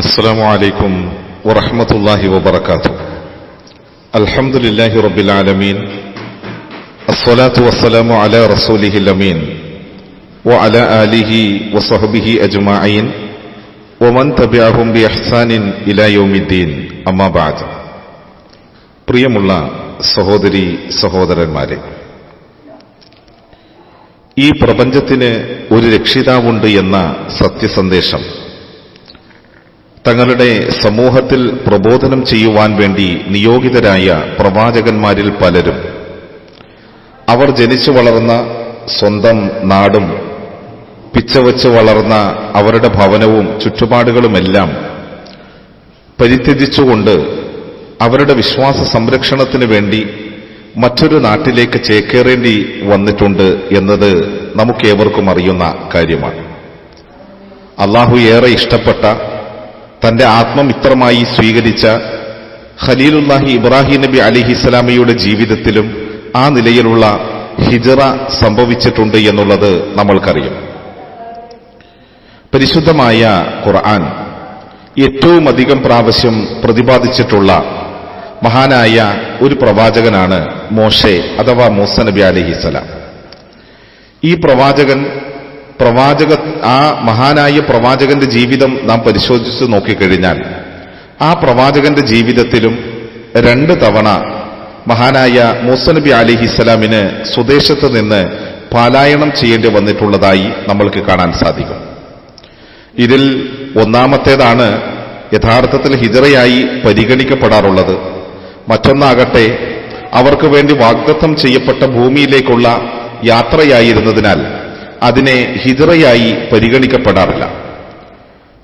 السلام عليكم ورحمة الله وبركاته الحمد لله رب العالمين الصلاة والسلام على رسوله الأمين وعلى آله وصحبه أجمعين ومن تبعهم بإحسان إلى يوم الدين أما بعد പ്രിയമുള്ള സഹോദരി സഹോദരന്മാരെ ഈ പ്രപഞ്ചത്തിന് ഒരു രക്ഷിതാവുണ്ട് എന്ന സത്യസന്ദേശം തങ്ങളുടെ സമൂഹത്തിൽ പ്രബോധനം ചെയ്യുവാൻ വേണ്ടി നിയോഗിതരായ പ്രവാചകന്മാരിൽ പലരും. അവർ ജനിച്ചു വളർന്ന സ്വന്തം നാടും പിച്ചവച്ച് വളർന്ന അവരുടെ ഭവനവും ചുറ്റുപാടുകളുമെല്ലാം പരിത്യജിച്ചുകൊണ്ട് അവരുടെ വിശ്വാസ സംരക്ഷണത്തിനു വേണ്ടി മറ്റൊരു നാട്ടിലേക്ക് ചേക്കേറേണ്ടി വന്നിട്ടുണ്ട് എന്നത് നമുക്കേവർക്കും അറിയുന്ന കാര്യമാണ്. അള്ളാഹു ഏറെ ഇഷ്ടപ്പെട്ട തന്റെ ആത്മമിത്രമായി സ്വീകരിച്ച ഖലീലുല്ലാഹി ഇബ്രാഹിം നബി അലിഹിസ്ലാമിയുടെ ജീവിതത്തിലും ആ നിലയിലുള്ള ഹിജറ സംഭവിച്ചിട്ടുണ്ട് എന്നുള്ളത് നമ്മൾക്കറിയാം. പരിശുദ്ധമായ ഖുർആൻ ഏറ്റവും അധികം പ്രാവശ്യം പ്രതിപാദിച്ചിട്ടുള്ള മഹാനായ ഒരു പ്രവാചകനാണ് മോഷെ അഥവാ മൂസ നബി അലിഹിസലാം ഈ പ്രവാചകൻ പ്രവാചക ആ മഹാനായ പ്രവാചകന്റെ ജീവിതം നാം പരിശോധിച്ച് നോക്കിക്കഴിഞ്ഞാൽ ആ പ്രവാചകന്റെ ജീവിതത്തിലും രണ്ട് തവണ മഹാനായ മൂസനബി അലിഹിസ്സലാമിന് സ്വദേശത്ത് നിന്ന് പലായനം ചെയ്യേണ്ടി വന്നിട്ടുള്ളതായി നമ്മൾക്ക് കാണാൻ സാധിക്കും. ഇതിൽ ഒന്നാമത്തേതാണ് യഥാർത്ഥത്തിൽ ഹിജറയായി പരിഗണിക്കപ്പെടാറുള്ളത്. മറ്റൊന്നാകട്ടെ അവർക്ക് വേണ്ടി വാഗ്ദത്തം ചെയ്യപ്പെട്ട ഭൂമിയിലേക്കുള്ള യാത്രയായിരുന്നതിനാൽ അതിനെ ഹിജറയായി പരിഗണിക്കപ്പെടാറില്ല.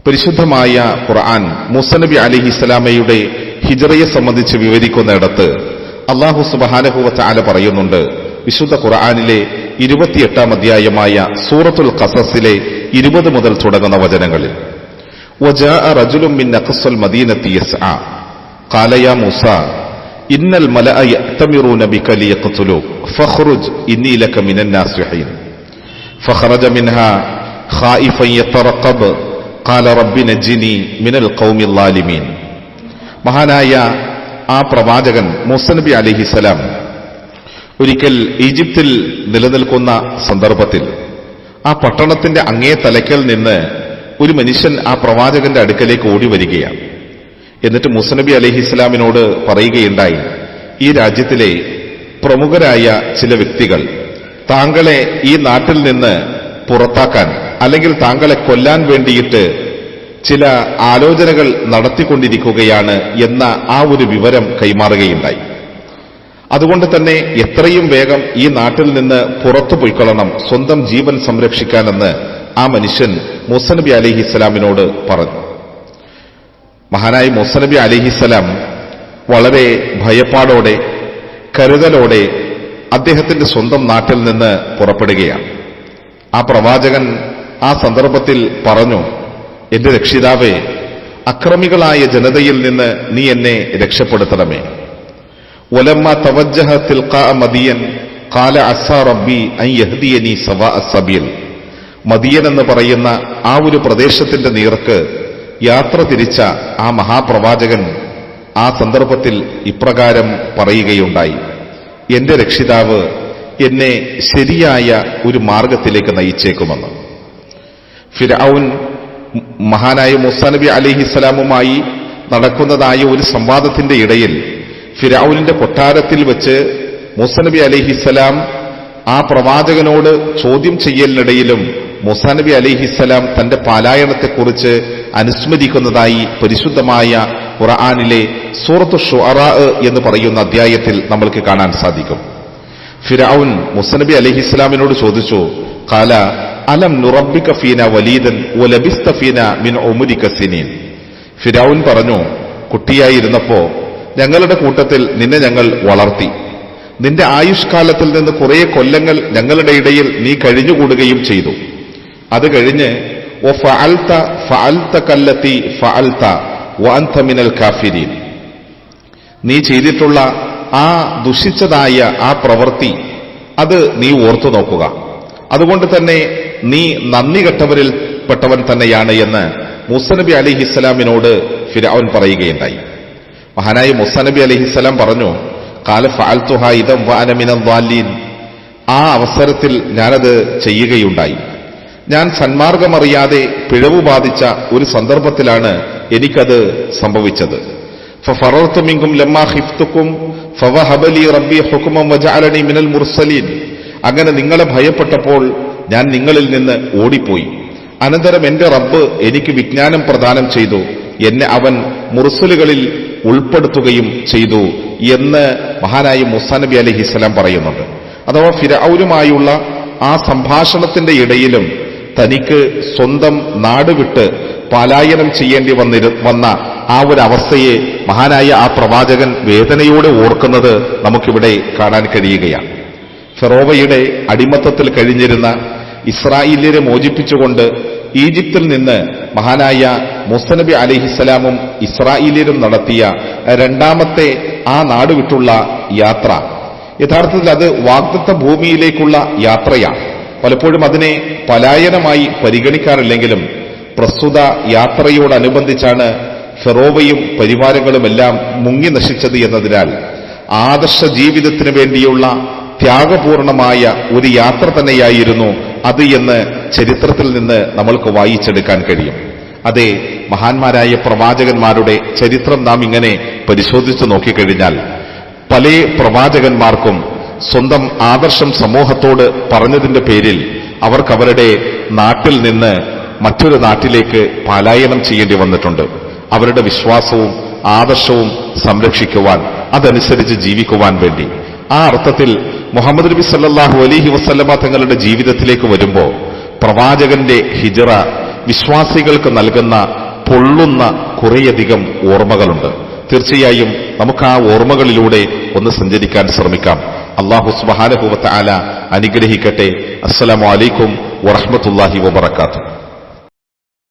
പരിശുദ്ധമായ ഖുർആൻ മുസനബി അലി ഇസ്ലാമയുടെ ഹിജറയെ സംബന്ധിച്ച് വിവരിക്കുന്നിടത്ത് അള്ളാഹു സുബാനഹുവത്ത് ആല പറയുന്നുണ്ട് വിശുദ്ധ ഖുർആാനിലെ ഇരുപത്തിയെട്ടാം അധ്യായമായ സൂറത്തുൽ കസസിലെ ഇരുപത് മുതൽ തുടങ്ങുന്ന വചനങ്ങളിൽ ഇന്നൽ മലഅ യഅ്തമിറൂന ബിക ലിയഖ്തുലൂക ഫഖ്റുജ് ഇന്നി ലക فخرج منها خائفا يترقب قال رب نجني من القوم الظالمين മഹാനായ ആ പ്രവാചകൻ മുസനബി അലിഹിസലാം ഒരിക്കൽ ഈജിപ്തിൽ നിലനിൽക്കുന്ന സന്ദർഭത്തിൽ ആ പട്ടണത്തിന്റെ അങ്ങേ തലയ്ക്കൽ നിന്ന് ഒരു മനുഷ്യൻ ആ പ്രവാചകന്റെ അടുക്കലേക്ക് ഓടി വരികയാണ് എന്നിട്ട് മുസനബി അലഹി ഇസ്ലാമിനോട് പറയുകയുണ്ടായി ഈ രാജ്യത്തിലെ പ്രമുഖരായ ചില വ്യക്തികൾ താങ്കളെ ഈ നാട്ടിൽ നിന്ന് പുറത്താക്കാൻ അല്ലെങ്കിൽ താങ്കളെ കൊല്ലാൻ വേണ്ടിയിട്ട് ചില ആലോചനകൾ നടത്തിക്കൊണ്ടിരിക്കുകയാണ് എന്ന ആ ഒരു വിവരം കൈമാറുകയുണ്ടായി. അതുകൊണ്ട് തന്നെ എത്രയും വേഗം ഈ നാട്ടിൽ നിന്ന് പുറത്തു പോയിക്കൊള്ളണം സ്വന്തം ജീവൻ സംരക്ഷിക്കാനെന്ന് ആ മനുഷ്യൻ മുസനബി അലിഹിസ്സലാമിനോട് പറഞ്ഞു. മഹാനായ മുസനബി അലിഹിസ്സലാം വളരെ ഭയപ്പാടോടെ കരുതലോടെ അദ്ദേഹത്തിന്റെ സ്വന്തം നാട്ടിൽ നിന്ന് പുറപ്പെടുകയാണ്. ആ പ്രവാചകൻ ആ സന്ദർഭത്തിൽ പറഞ്ഞു എന്റെ രക്ഷിതാവേ അക്രമികളായ ജനതയിൽ നിന്ന് നീ എന്നെ രക്ഷപ്പെടുത്തണമേ. ഒലമ്മ തവജ്ജഹ തിൽക്ക മദിയൻ കാല അസ റബ്ബി ഐ യഹ്ദിയനി സവാ അസബിയൽ മദിയൻ എന്ന് പറയുന്ന ആ ഒരു പ്രദേശത്തിന്റെ നീർക്ക് യാത്ര തിരിച്ച ആ മഹാപ്രവാചകൻ ആ സന്ദർഭത്തിൽ ഇപ്രകാരം പറയുകയുണ്ടായി. എന്റെ രക്ഷിതാവ് എന്നെ ശരിയായ ഒരു മാർഗത്തിലേക്ക് നയിച്ചേക്കുമെന്ന്. ഫിരൌൻ മഹാനായ മുസാനബി അലിഹിസ്സലാമുമായി നടക്കുന്നതായ ഒരു സംവാദത്തിന്റെ ഇടയിൽ ഫിരൌലിന്റെ കൊട്ടാരത്തിൽ വെച്ച് മുസനബി അലിഹിസ്സലാം ആ പ്രവാചകനോട് ചോദ്യം ചെയ്യലിനിടയിലും മുസാനബി അലിഹിസ്സലാം തന്റെ പാലായനത്തെക്കുറിച്ച് അനുസ്മരിക്കുന്നതായി പരിശുദ്ധമായ ഖുർആാനിലെ സൂറത്ത് ഷുഅറ എന്ന് പറയുന്ന അധ്യായത്തിൽ നമ്മൾക്ക് കാണാൻ സാധിക്കും. ഫിറൌൻ മുസനബി അലിഹിസ്സലാമിനോട് ചോദിച്ചു കാല അലം നുറബിക ഫീന വലീദൻ ഒലബിസ്ത മിൻ ഒമുരിക സിനീൻ? ഫിറൌൻ പറഞ്ഞു കുട്ടിയായിരുന്നപ്പോ ഞങ്ങളുടെ കൂട്ടത്തിൽ നിന്നെ ഞങ്ങൾ വളർത്തി. നിന്റെ ആയുഷ്കാലത്തിൽ നിന്ന് കുറേ കൊല്ലങ്ങൾ ഞങ്ങളുടെ ഇടയിൽ നീ കഴിഞ്ഞുകൂടുകയും ചെയ്തു. അത് കഴിഞ്ഞ് ഒ ഫഅൽത അൽത്ത കല്ലത്തി ഫഅൽത വഅൻത മിനൽ കാഫിരീൻ. നീ ചെയ്തിട്ടുള്ള ആ ദുഷിച്ചതായ ആ പ്രവൃത്തി അത് നീ ഓർത്തു നോക്കുക. അതുകൊണ്ട് തന്നെ നീ നന്ദി കെട്ടവരിൽ പെട്ടവൻ തന്നെയാണ് എന്ന് മൂസനബി അലിഹിസ്സലാമിനോട് ഫിരാവൻ പറയുകയുണ്ടായി. മഹാനായ മുസനബി അലിഹിസ്സലാം പറഞ്ഞു കാല ഫാൽത്തുഹ ഇതം ആ അവസരത്തിൽ ഞാനത് ചെയ്യുകയുണ്ടായി. ഞാൻ സന്മാർഗമറിയാതെ പിഴവ് ബാധിച്ച ഒരു സന്ദർഭത്തിലാണ് എനിക്കത് സംഭവിച്ചത്. ലമ്മാ ഹിഫ്തുക്കും റബ്ബി മിനൽ മുർസലീൻ. അങ്ങനെ നിങ്ങളെ ഭയപ്പെട്ടപ്പോൾ ഞാൻ നിങ്ങളിൽ നിന്ന് ഓടിപ്പോയി. അനന്തരം എന്റെ റബ്ബ് എനിക്ക് വിജ്ഞാനം പ്രദാനം ചെയ്തു. എന്നെ അവൻ മുർസലുകളിൽ ഉൾപ്പെടുത്തുകയും ചെയ്തു എന്ന് മഹാനായ മുസാ നബി അലഹിസ്സലാം പറയുന്നുണ്ട്. അഥവാ ഫിരൌരുമായുള്ള ആ സംഭാഷണത്തിന്റെ ഇടയിലും തനിക്ക് സ്വന്തം നാട് വിട്ട് പലായനം ചെയ്യേണ്ടി വന്നിരു വന്ന ആ ഒരു അവസ്ഥയെ മഹാനായ ആ പ്രവാചകൻ വേദനയോടെ ഓർക്കുന്നത് നമുക്കിവിടെ കാണാൻ കഴിയുകയാണ്. ഫെറോവയുടെ അടിമത്തത്തിൽ കഴിഞ്ഞിരുന്ന ഇസ്രായേലിനെ മോചിപ്പിച്ചുകൊണ്ട് ഈജിപ്തിൽ നിന്ന് മഹാനായ മുസ്തനബി അലിഹിസ്സലാമും ഇസ്രായേലിലും നടത്തിയ രണ്ടാമത്തെ ആ നാടുവിട്ടുള്ള യാത്ര. യഥാർത്ഥത്തിൽ അത് വാഗ്ദത്ത ഭൂമിയിലേക്കുള്ള യാത്രയാണ്. പലപ്പോഴും അതിനെ പലായനമായി പരിഗണിക്കാറില്ലെങ്കിലും പ്രസ്തുത യാത്രയോടനുബന്ധിച്ചാണ് ഫെറോവയും പരിവാരങ്ങളുമെല്ലാം മുങ്ങി നശിച്ചത് എന്നതിനാൽ ആദർശ ജീവിതത്തിന് വേണ്ടിയുള്ള ത്യാഗപൂർണമായ ഒരു യാത്ര തന്നെയായിരുന്നു അത് എന്ന് ചരിത്രത്തിൽ നിന്ന് നമ്മൾക്ക് വായിച്ചെടുക്കാൻ കഴിയും. അതെ മഹാന്മാരായ പ്രവാചകന്മാരുടെ ചരിത്രം നാം ഇങ്ങനെ പരിശോധിച്ചു നോക്കിക്കഴിഞ്ഞാൽ പല പ്രവാചകന്മാർക്കും സ്വന്തം ആദർശം സമൂഹത്തോട് പറഞ്ഞതിന്റെ പേരിൽ അവർക്ക് അവരുടെ നാട്ടിൽ നിന്ന് മറ്റൊരു നാട്ടിലേക്ക് പലായനം ചെയ്യേണ്ടി വന്നിട്ടുണ്ട്. അവരുടെ വിശ്വാസവും ആദർശവും സംരക്ഷിക്കുവാൻ അതനുസരിച്ച് ജീവിക്കുവാൻ വേണ്ടി. ആ അർത്ഥത്തിൽ മുഹമ്മദ് നബി സല്ലാഹു അലഹി വസ്ല്ലമ തങ്ങളുടെ ജീവിതത്തിലേക്ക് വരുമ്പോൾ പ്രവാചകന്റെ ഹിജറ വിശ്വാസികൾക്ക് നൽകുന്ന പൊള്ളുന്ന കുറേയധികം ഓർമ്മകളുണ്ട്. തീർച്ചയായും നമുക്ക് ആ ഓർമ്മകളിലൂടെ ഒന്ന് സഞ്ചരിക്കാൻ ശ്രമിക്കാം. അള്ളാഹു സുബാനഹുവത്ത ആല അനുഗ്രഹിക്കട്ടെ. അസ്സലാമലൈക്കും വറഹമത്തല്ലാഹി വബർക്കാത്തു